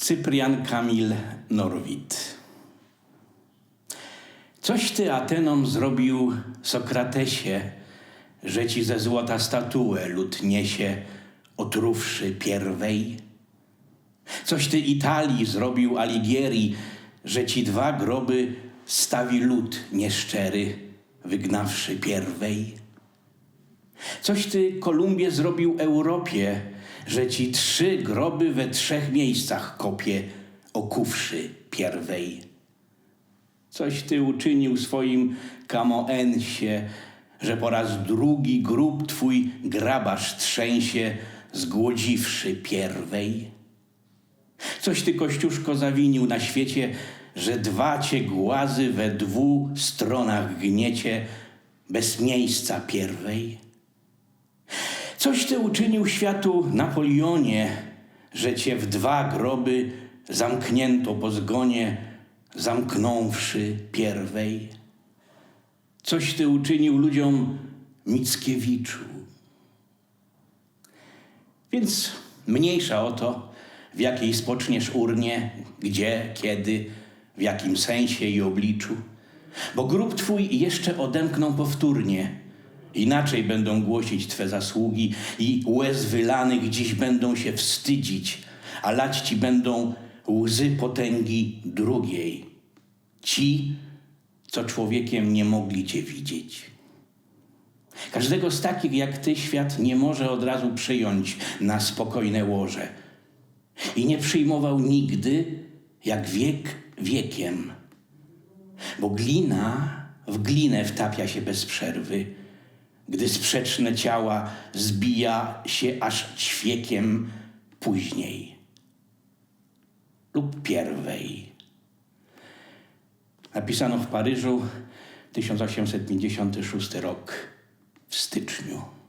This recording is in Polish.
Cyprian Kamil Norwid. Coś ty Atenom zrobił Sokratesie, że ci ze złota statuę lud niesie, otrówszy pierwej. Coś ty Italii zrobił Alighieri, że ci dwa groby stawi lud nieszczery, wygnawszy pierwej. Coś ty Kolumbie zrobił Europie, że ci trzy groby we trzech miejscach kopie, okuwszy pierwej. Coś ty uczynił swoim Kamoensie, że po raz drugi grób twój grabarz trzęsie, zgłodziwszy pierwej. Coś ty, Kościuszko, zawinił na świecie, że dwa cię głazy we dwu stronach gniecie, bez miejsca pierwej. Coś ty uczynił światu Napoleonie, że cię w dwa groby zamknięto po zgonie, zamknąwszy pierwej. Coś ty uczynił ludziom Mickiewiczu. Więc mniejsza o to, w jakiej spoczniesz urnie, gdzie, kiedy, w jakim sensie i obliczu. Bo grób twój jeszcze odemkną powtórnie. Inaczej będą głosić Twe zasługi i łez wylanych dziś będą się wstydzić, a lać Ci będą łzy potęgi drugiej. Ci, co człowiekiem nie mogli Cię widzieć. Każdego z takich jak Ty świat nie może od razu przyjąć na spokojne łoże. I nie przyjmował nigdy, jak wiek wiekiem. Bo glina w glinę wtapia się bez przerwy, gdy sprzeczne ciała zbija się aż ćwiekiem później lub pierwej. Napisano w Paryżu 1856 rok w styczniu.